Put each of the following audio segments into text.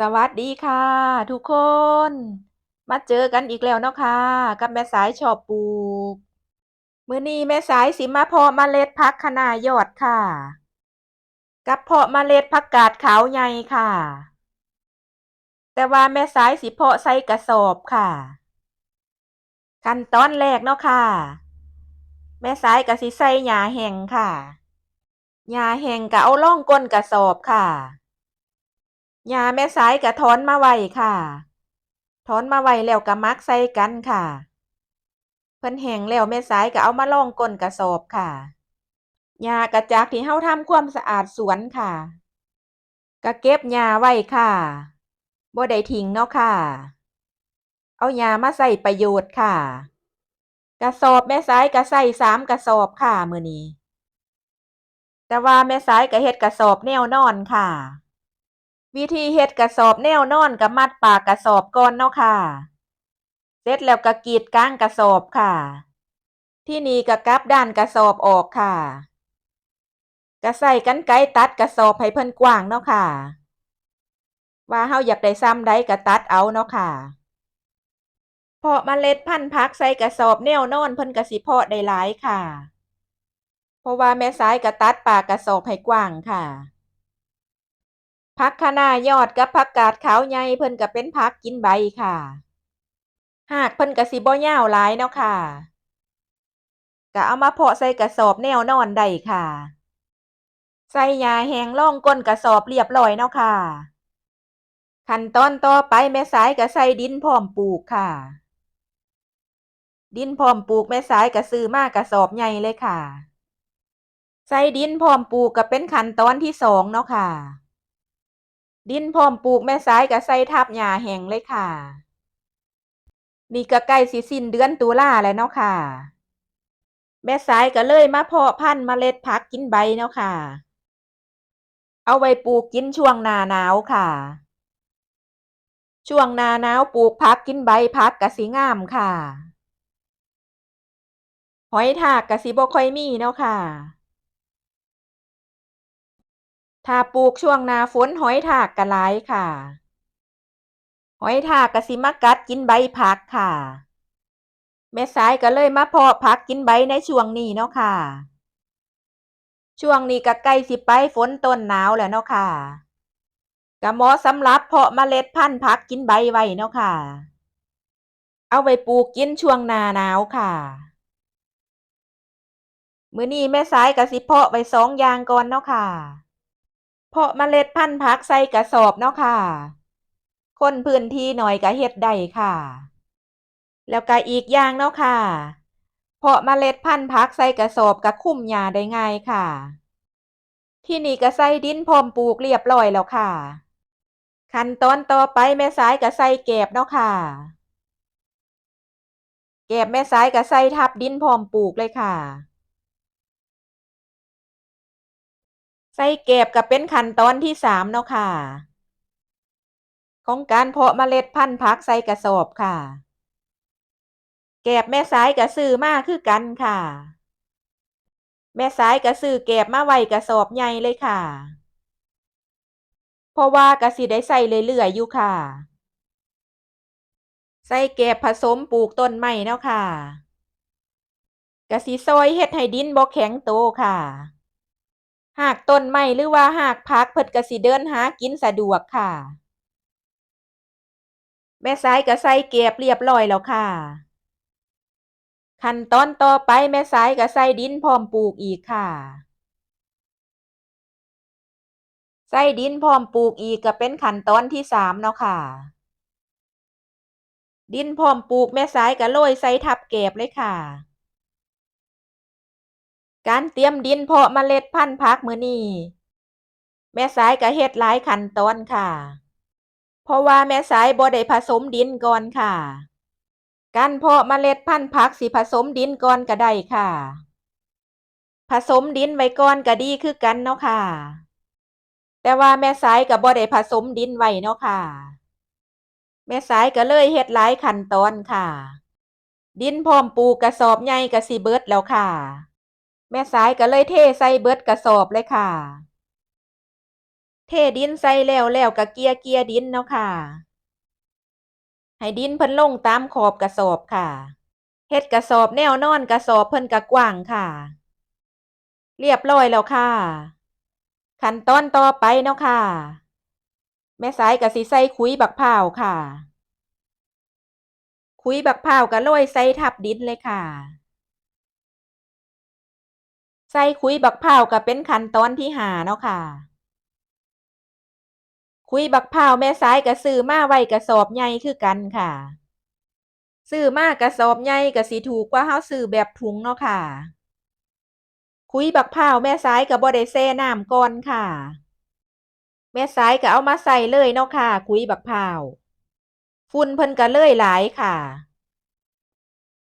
สวัสดีค่ะ ทุกคน มาเจอกันอีกแล้วเนาะค่ะ กับแม่สายชอบปลูก มื้อนี้แม่สายสิมาเพาะเมล็ดพักคะน้ายอดค่ะ กับเพาะเมล็ดผักกาดขาวใหญ่ค่ะ แต่ว่าแม่สายสิเพาะใส่กระสอบค่ะ ขั้นตอนแรกเนาะค่ะ แม่สายก็สิใส่หญ้าแห้งค่ะหญ้าแห้งก็เอาร่องก้นกระสอบค่ะ หญ้าแม่สายก็ถอนมาไว้ค่ะ ถอนมาไว้แล้วก็มักใส่กันค่ะ เพิ่นแห้งแล้วแม่สายก็เอามาร่องก้นกระสอบค่ะหญ้าก็จากที่เฮาทำความสะอาดสวนค่ะก็เก็บหญ้าไว้ค่ะบ่ได้ทิ้งเนาะค่ะ เอาหญ้ามาใช้ประโยชน์ค่ะ กระสอบแม่สายก็ใช้สามกระสอบค่ะมื้อนี้ แต่ว่าแม่สายก็เฮ็ดกระสอบแนวนอนค่ะ วิธีเฮ็ดกระสอบแนวนอนก็มัดปากกระสอบก่อนเนาะค่ะ เสร็จแล้วก็กรีดกลางกระสอบค่ะ ที่นี่ก็กลับด้านกระสอบออกค่ะก็ใช้กรรไกตัดกระสอบให้เพิ่นกว้างเนาะค่ะ ว่าเฮาอยากได้ส่ำใดก็ตัดเอาเนาะค่ะ เพาะเมล็ดพันธุ์ผักใส่กระสอบแนวนอนเพิ่นก็สิเพาะได้หลายค่ะ เพราะว่าแม่สายก็ตัดปากกระสอบให้กว้างค่ะ ผักคะน้ายอดกับผักกาดขาวใหญ่เพิ่นก็เป็นผักกินใบค่ะรากเพิ่นก็สิบ่ยาวหลายเนาะค่ะก็เอามาเพาะใส่กระสอบแนวนอนได้ค่ะ ใส่หญ้าแห้งร่องก้นกระสอบเรียบร้อยเนาะค่ะ ขั้นตอนต่อไปแม่สายก็ใส่ดินพร้อมปลูกค่ะ ดินพร้อมปลูกแม่สายก็ซื้อมากระสอบใหญ่เลยค่ะ ใส่ดินพร้อมปลูกก็เป็นขั้นตอนที่สองเนาะค่ะ ดินพร้อมปลูกแม่สายก็ใส่ทับหญ้าแห้งเลยค่ะ นี่ก็ใกล้สิสิ้นเดือนตุลาแล้วเนาะค่ะ แม่สายก็เลยมาเพาะพันธุ์เมล็ดผักกินใบเนาะค่ะ เอาไว้ปลูกกินช่วงหน้าหนาวค่ะ ช่วงหน้าหนาวปลูกผักกินใบผักก็สิงามค่ะ หอยทากก็สิบ่ค่อยมีเนาะค่ะ ถ้าปลูกช่วงหน้าฝนหอยทากก็หลายค่ะ หอยทากก็สิมากัดกินใบผักค่ะ แม่สายก็เลยมาเพาะผักกินใบในช่วงนี้เนาะค่ะ ช่วงนี้ก็ใกล้สิไปฝนต้นหนาวแล้วเนาะค่ะก็เหมาะสำหรับเพาะเมล็ดพันธุ์ผักกินใบไว้เนาะค่ะ เอาไว้ปลูกกินช่วงหน้าหนาวค่ะมื้อนี้แม่สายก็สิเพาะไว้สองอย่างก่อนเนาะค่ะ เพาะเมล็ดพันธุ์ผักใส่กระสอบเนาะค่ะ คนพื้นที่หน้อยก็เฮ็ดได้ค่ะ แล้วก็อีกอย่างเนาะค่ะ เพาะเมล็ดพันธุ์ผักใส่กระสอบก็คุ้มหญ้าได้ง่ายค่ะ ที่นี่ก็ใส่ดินพร้อมปลูกเรียบร้อยแล้วค่ะ ขั้นตอนต่อไปแม่สายก็ใส่แกบเนาะค่ะ แกบแม่สายก็ใส่ทับดินพร้อมปลูกเลยค่ะ ใส่แกบก็เป็นขั้นตอนที่สามเนาะค่ะ ของการเพาะเมล็ดพันธุ์ผักใส่กระสอบค่ะ แกบแม่สายก็ซื้อมาคือกันค่ะ แม่สายก็ซื้อแกบมาไว้กระสอบใหญ่เลยค่ะ เพราะว่าก็สิได้ใส่เรื่อยๆอยู่ค่ะ ใส่แกบผสมปลูกต้นไม้เนาะค่ะก็สิซอยเฮ็ดให้ดินบ่แข็งโตค่ะ หากต้นไม้หรือว่าหากผักเพิ่นก็สิเดินหากินสะดวกค่ะ แม่สายก็ใส่แกบเรียบร้อยแล้วค่ะ ขั้นตอนต่อไปแม่สายก็ใส่ดินพร้อมปลูกอีกค่ะใส่ดินพร้อมปลูกอีกก็เป็นขั้นตอนที่สามเนาะค่ะ ดินพร้อมปลูกแม่สายก็โรยใส่ทับแกบเลยค่ะ การเตรียมดินเพาะเมล็ดพันธุ์ผักมือนี้แม่สายก็เฮ็ดหลายขั้นตอนค่ะ เพราะว่าแม่สายบ่ได้ผสมดินก่อนค่ะ การเพาะเมล็ดพันธุ์ผักสิผสมดินก่อนก็ได้ค่ะ ผสมดินไว้ก่อนก็ดีคือกันเนาะค่ะ แต่ว่าแม่สายก็บ่ได้ผสมดินไว้เนาะค่ะ แม่สายก็เลยเฮ็ดหลายขั้นตอนค่ะ ดินพร้อมปลูกกระสอบใหญ่ก็สิเบิดแล้วค่ะ แม่สายก็เลยเทใส่เบิดกระสอบเลยค่ะ เทดินใส่แล้วแล้วก็เกียเกียดินเนาะค่ะ ให้ดินเพิ่นลงตามขอบกระสอบค่ะเฮ็ดกระสอบแนวนอนกระสอบเพิ่นก็กว้างค่ะ เรียบร้อยแล้วค่ะ ขั้นตอนต่อไปเนาะค่ะ แม่สายก็สิใส่ขุยบักพร้าวค่ะขุยบักพร้าวก็โรยใส่ทับดินเลยค่ะ ใส่ขุยบักพร้าก็เป็นขั้นตอนที่หาเนาะค่ะขุยบักพร้าแม่สายก็ซื้อมาไว้กระสอบใหญ่คือกันค่ะ ซื้อมากระสอบใหญ่ก็สิถูกกว่าเฮาซื้อแบบถุงเนาะค่ะขุยบักพร้าแม่สายก็บ่ได้แช่น้ำก่อนค่ะ แม่สายก็เอามาใส่เลยเนาะค่ะขุยบักพร้าฝุ่นเพิ่นก็เลยหลายค่ะ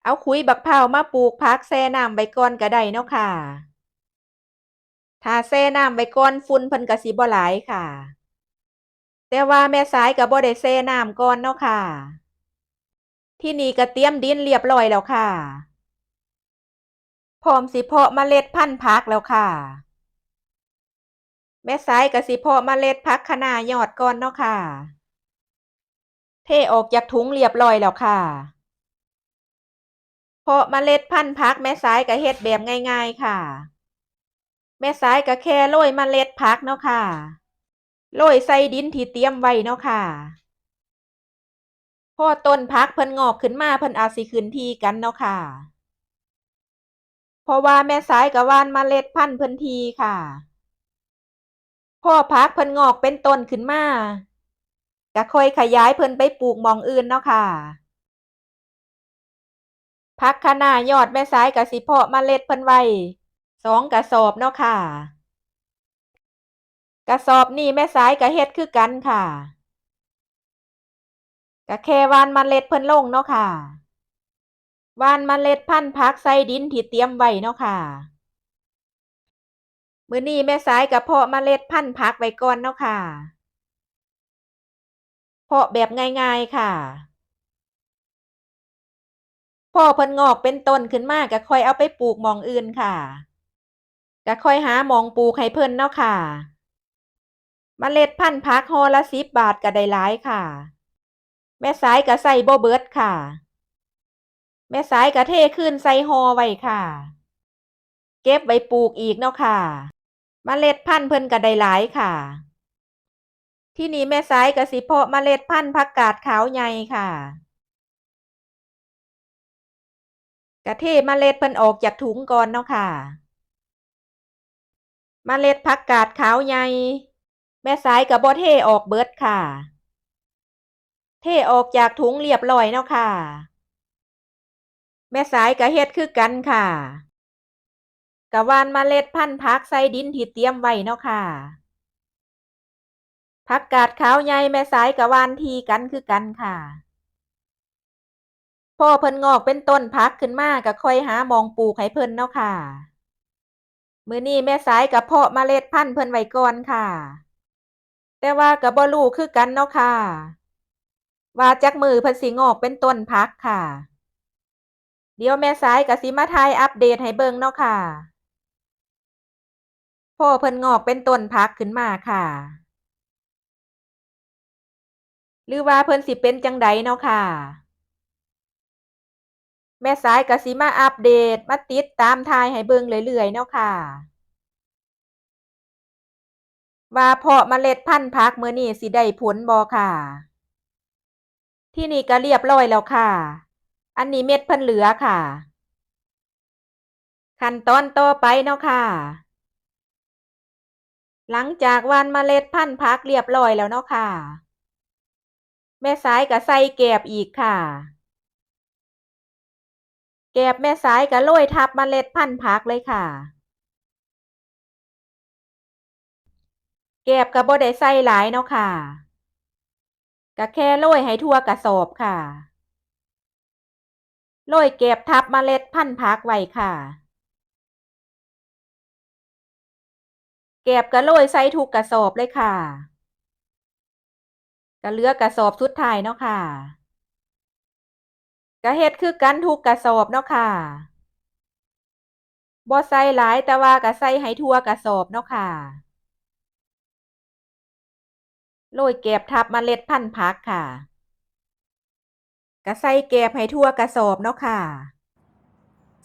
เอาขุยบักพร้ามาปลูกผักแช่น้ำไว้ก่อนก็ได้เนาะค่ะ ถ้าแช่น้ำไว้ก่อนฝุ่นเพิ่นก็สิบ่หลายค่ะ แต่ว่าแม่สายก็บ่ได้แช่น้ำก่อนเนาะค่ะ ที่นี่ก็เตรียมดินเรียบร้อยแล้วค่ะ พร้อมสิเพาะเมล็ดพันธุ์ผักแล้วค่ะ แม่สายก็สิเพาะเมล็ดผักคะน้ายอดก่อนเนาะค่ะ เทออกจากถุงเรียบร้อยแล้วค่ะเพาะเมล็ดพันธุ์ผักแม่สายก็เฮ็ดแบบง่าย ๆ ค่ะ แม่สายก็แค่โรยมเมล็ดผักเนาะค่ะโรยใส่ดินที่เตรียมไว้เนาะค่ะพอต้นผักเพิ่นงอกขึ้นมาเพิ่นอาจสิขึ้นทีกันเนาะค่ะ เพราะว่าแม่สายก็หว่านมเมล็ดพันธุ์เพิ่นทีค่ะพ่อผักเพิ่นงอกเป็นต้นขึ้นมาก็ค่อยขยายเพิ่นไปปลูกมองอื่นเนาะค่ะผักคะน้ายอดแม่สายก็สิเพาะเมล็ดเพิ่นไว้ สองกระสอบเนาะค่ะ กระสอบนี้แม่สายก็เฮ็ดคือกันค่ะก็แค่หว่านเล็ดเพิ่นลงเนาะค่ะวานเล็ดพันธุ์ผักใส่ดินที่เตรียมไว้เนาะค่ะมือนี้แม่สายก็เพาะมเมล็ดพันธุ์ผักไว้ก่อนเนาะค่ะ เพาะแบบง่ายๆค่ะพอเพิ่นงอกเป็นต้นขึ้นมากก็ค่อยเอาไปปลูกมองอื่นค่ะ ก็ค่อยหามองปลูกให้เพิ่นเนาะค่ะมเมล็ดพันธุ์ผักหอละสิบบาทก็ได้หลายค่ะ แม่สายก็ใส่บ่เบิร์ดค่ะ แม่สายก็เทคืนใส่หอไว้ค่ะ เก็บไว้ปลูกอีกเนาะค่ะมเมล็ดพันธุ์เพิ่นก็ได้หลายค่ะ ที่นี่แม่สายก็สิเพาะเมล็ดพันธุ์ผักกาดขาวใหญ่ค่ะก็เทเมล็ดเพิ่นออกจากถุงก่อนเนาะค่ะ มเมล็ดผักกาดขาวใหญ่ แม่สายก็บ่เทออกเบิดค่ะ เทออกจากถุงเรียบร้อยเนาะค่ะ แม่สายก็เฮ็ดคือกันค่ะก็หว่านมเมล็ดพันธุ์ผักใส่ดินที่เตรียมไว้เนาะค่ะผักกาดขาวใหญ่แม่สายก็หว่านทีกันคือกันค่ะพ่อเพิ่นงอกเป็นต้นผักขึ้นมาก็ค่อยหามองปลูกให้เพิ่นเนาะค่ะ มือนี้แม่สายก็เพาะเมล็ดพันธุ์เพิ่นไว้ก่อนค่ะ แต่ว่าก็บ่รู้คือกันเนาะค่ะ ว่าจักมือเพิ่นสิงอกเป็นต้นผักค่ะ เดี๋ยวแม่สายก็สิมาถ่ายอัปเดตให้เบิ่งเนาะค่ะ พ่อเพิ่นงอกเป็นต้นผักขึ้นมาค่ะ หรือว่าเพิ่นสิเป็นจังใดเนาะค่ะ แม่สายกสิมาอัปเดต มาติดตามถ่ายให้เบิ่งเรื่อยๆเนาะค่ะ ว่าเพาะเมล็ดพันธุ์ผักมื้อนี้สิได้ผลบ่ค่ะ ที่นี่ก็เรียบร้อยแล้วค่ะ อันนี้เม็ดเพิ่นเหลือค่ะ ขั้นตอนต่อไปเนาะค่ะ หลังจากว่านเมล็ดพันธุ์ผักเรียบร้อยแล้วเนาะค่ะ แม่สายก็ใส่แกบอีกค่ะ แกบแม่สายก็โรยทับมเมล็ดพันธุ์ผักเลยค่ะ แกบก็บ่ได้ใส่หลายเนาะค่ะก็แค่โรยให้ทั่วกระสอบค่ะโรยแกบทับมเมล็ดพันธุ์ผักไว้ค่ะแกบก็โรยใส่ทุกกระสอบเลยค่ะก็เลือกระสอบสุดท้ายเนาะค่ะ ก็เฮ็ดคือกันทุกกระสอบเนาะค่ะบ่ใส่หลายแต่ว่าก็ใส่ให้ทั่วกระสอบเนาะค่ะ โรยแกบทับมเมล็ดพันธุ์ผักค่ะก็ใส่แกบให้ทั่วกระสอบเนาะค่ะ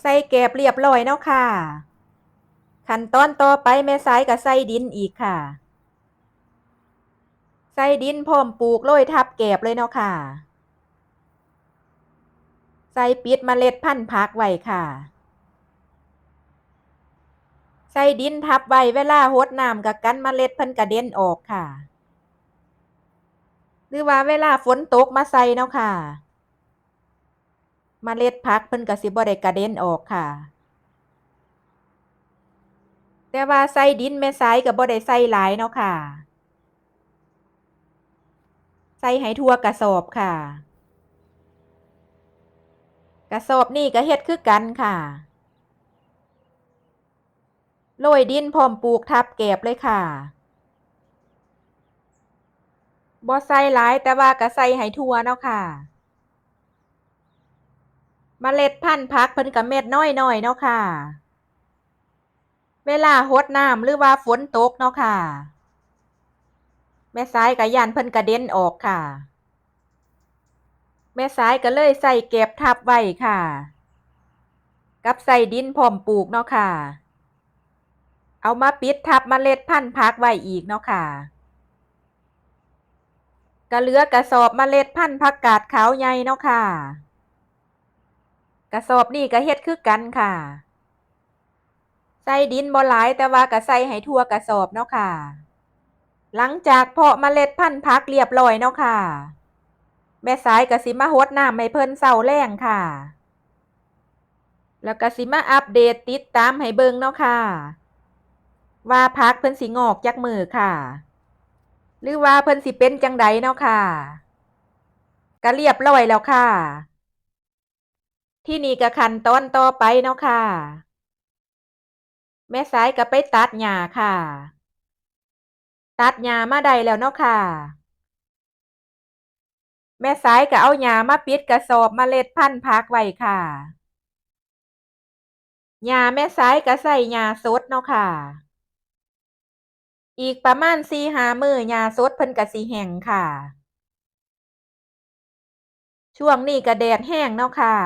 ใส่แกบเรียบร้อยเนาะค่ะ ขั้นตอนต่อไปแม่สายก็ใส่ดินอีกค่ะ ใส่ดินพร้อมปลูกโรยทับแกบเลยเนาะค่ะ ใส่ปิดเมล็ดพันธุ์ผักไว้ค่ะ ใส่ดินทับไว้เวลาหดน้ำกับกันเมล็ดพิ่นกระเด็นออกค่ะ หรือว่าเวลาฝนตกมาใส่เนาะค่ะมเมล็ดผักเพิ่นก็สิบ่ได้กระเด็นออกค่ะแต่ว่าใส่ดินแม่สายก็บ่ได้ใส่หลายเนาะค่ะ ใส่ให้ทั่วกระสอบค่ะ ระสอบนี่ก็เฮ็ดคือกันค่ะโรยดินพร้อมปลูกทับแกบเลยค่ะบ่ใส่หลายแต่ว่าก็ใส่ให้ทั่วเนาะค่ะเมล็ดพันธุ์ผักเพิ่นก็เม็ดน้อยๆเนาะค่ะ เวลาหดน้ำหรือว่าฝนตกเนาะค่ะ แม่สายก็ย่านเพิ่นกระเด็นออกค่ะ แม่สายก็เลยใส่เก็บทับไว้ค่ะ กับใส่ดินพร้อมปลูกเนาะค่ะ เอามาปิดทับเมล็ดพันธุ์ผักไว้อีกเนาะค่ะก็เลือกระสอบเมล็ดพันธุ์ผักกาดขาวใหญ่เนาะค่ะ กระสอบนี่ก็เฮ็ดคือกันค่ะ ใส่ดินบ่หลายแต่ว่าก็ใส่ให้ทั่วกระสอบเนาะค่ะ หลังจากเพาะเมล็ดพันธุ์ผักเรียบร้อยเนาะค่ะ แม่สายก็สิมาหดน้ำให้เพิ่นเศร้าแรงค่ะ แล้วก็สิมาอัปเดตติดตามให้เบิ่งเนาะค่ะ ว่าผักเพิ่นสิงอกจากมือค่ะ หรือว่าเพิ่นสิเป็นจังใดเนาะค่ะก็เรียบร้อยแล้วค่ะ ที่นี่ก็ขั้นตอนต่อไปเนาะค่ะ แม่สายก็ไปตัดหญ้าค่ะ ตัดหญ้ามาได้แล้วเนาะค่ะ แม่สายก็เอาหญ้ามาปิดกระสอบเมล็ดพันธุ์ผักไว้ค่ะหญ้าแม่สายก็ใส่หญ้าสดเนาะค่ะ อีกประมาณสี่ห้ามือหญ้าสดเพิ่นก็สิแห้งค่ะ ช่วงนี้ก็แดดแห้งเนาะค่ะ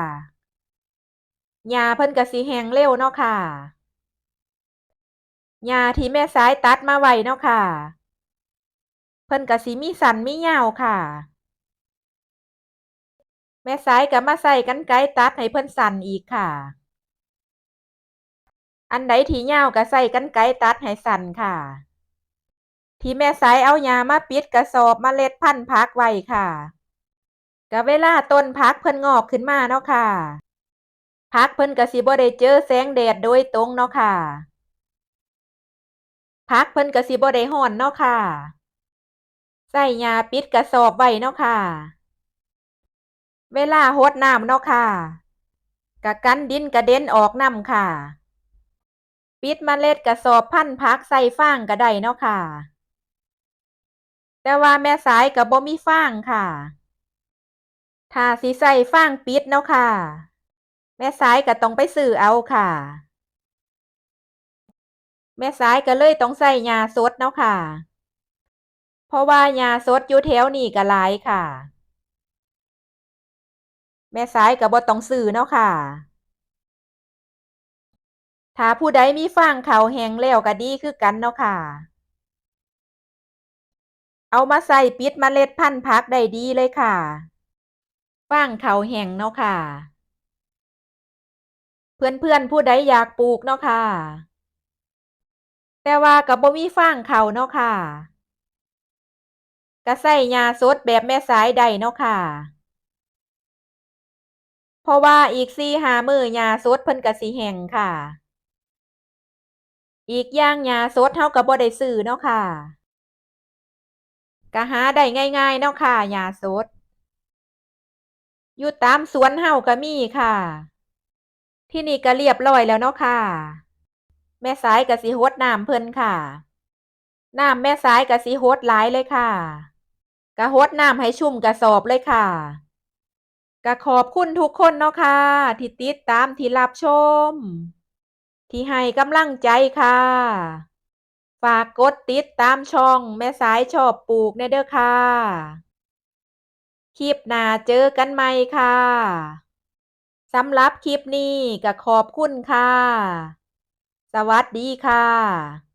หญ้าเพิ่นก็สิแห้งเร็วเนาะค่ะหญ้าที่แม่สายตัดมาไว้เนาะค่ะ เพิ่นก็สิมีสันมียาวค่ะ แม่สายก็มาใส่กรรไกตัดให้เพิ่นสั้นอีกค่ะ อันใดที่ยาวก็ใส่กรรไกตัดให้สั้นค่ะ ที่แม่สายเอาหญ้ามาปิดกระสอบมเมล็ดพันธุ์ผักไว้ค่ะก็เวลาต้นผักเพิ่นงอกขึ้นมาเนาะค่ะผักเพิ่นก็สิบ่ได้เจอแสงแดดโดยตรงเนาะค่ะผักเพิ่นก็สิบ่ได้ร้อนเนาะค่ะใส่หญ้าปิดกระสอบไว้เนาะค่ะ เวลารดน้ำเนาะค่ะก็กันดินกระเด็นออกน้ำค่ะ ปิดเมล็ดกระสอบพันธุ์ผักใส่ฟางก็ได้เนาะค่ะ แต่ว่าแม่สายก็บ่มีฟางค่ะถ้าสิใส่ฟางปิดเนาะค่ะ แม่สายก็ต้องไปซื้อเอาค่ะ แม่สายก็เลยต้องใส่หญ้าสดเนาะค่ะ เพราะว่าหญ้าสดอยู่แถวนี้ก็หลายค่ะ แม่สายก็บ่ต้องซื้อเนาะค่ะ ถ้าผู้ใดมีฟางข้าวแห้งแล้วก็ดีคือกันเนาะค่ะ เอามาใส่ปิดมเมล็ดพันธุ์ผักได้ดีเลยค่ะ ฟางข้าวแห้งเนาะค่ะ เพื่อนๆผู้ใดอยากปลูกเนาะค่ะ แต่ว่าก็บ่มีฟางข้าวเนาะค่ะก็ใส่หญ้าสดแบบแม่สายได้เนาะค่ะ ราะว่าอีกสี่หามือหญ้าสดเพิ่นก็สิแห้งค่ะ อีกอย่างหญ้าสดเราก็บ่ได้ซื้อเนาะค่ะก็หาได้ง่าย ๆ เนาะค่ะหญ้าสดอยู่ตามสวนเราก็มีค่ะ ที่นี่ก็เรียบร้อยแล้วเนาะค่ะ แม่สายก็สิรดน้ำเพิ่นค่ะน้ำแม่สายก็สิรดหลายเลยค่ะก็รดน้ำให้ชุ่มกระสอบเลยค่ะ ก็ขอบคุณทุกคนเนาะค่ะที่ติดตามที่รับชม ที่ให้กำลังใจค่ะ ฝากกดติดตามช่องแม่สายชอบปลูกแนเด้อค่ะ คลิปหน้าเจอกันใหม่ค่ะสำหรับคลิปนี้ก็ขอบคุณค่ะ สวัสดีค่ะ